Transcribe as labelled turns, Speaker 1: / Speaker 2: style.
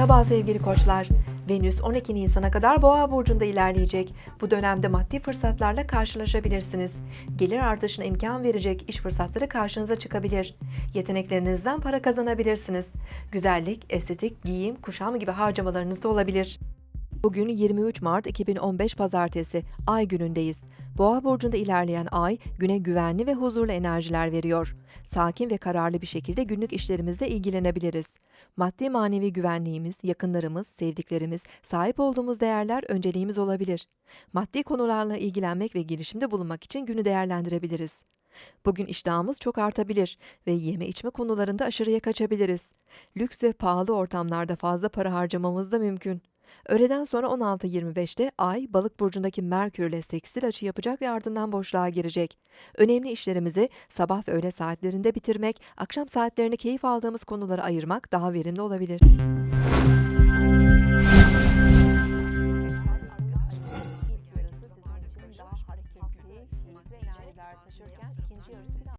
Speaker 1: Merhaba sevgili koçlar. Venüs 12 Nisan'a kadar Boğa burcunda ilerleyecek. Bu dönemde maddi fırsatlarla karşılaşabilirsiniz. Gelir artışına imkan verecek iş fırsatları karşınıza çıkabilir. Yeteneklerinizden para kazanabilirsiniz. Güzellik, estetik, giyim, kuşam gibi harcamalarınız da olabilir. Bugün 23 Mart 2015 Pazartesi, Ay günündeyiz. Boğa burcunda ilerleyen Ay, güne güvenli ve huzurlu enerjiler veriyor. Sakin ve kararlı bir şekilde günlük işlerimizle ilgilenebiliriz. Maddi manevi güvenliğimiz, yakınlarımız, sevdiklerimiz, sahip olduğumuz değerler önceliğimiz olabilir. Maddi konularla ilgilenmek ve girişimde bulunmak için günü değerlendirebiliriz. Bugün iştahımız çok artabilir ve yeme içme konularında aşırıya kaçabiliriz. Lüks ve pahalı ortamlarda fazla para harcamamız da mümkün. Öğleden sonra 16.25'te Ay, Balık burcundaki Merkür ile sekstil açı yapacak ve ardından boşluğa girecek. Önemli işlerimizi sabah ve öğle saatlerinde bitirmek, akşam saatlerini keyif aldığımız konulara ayırmak daha verimli olabilir.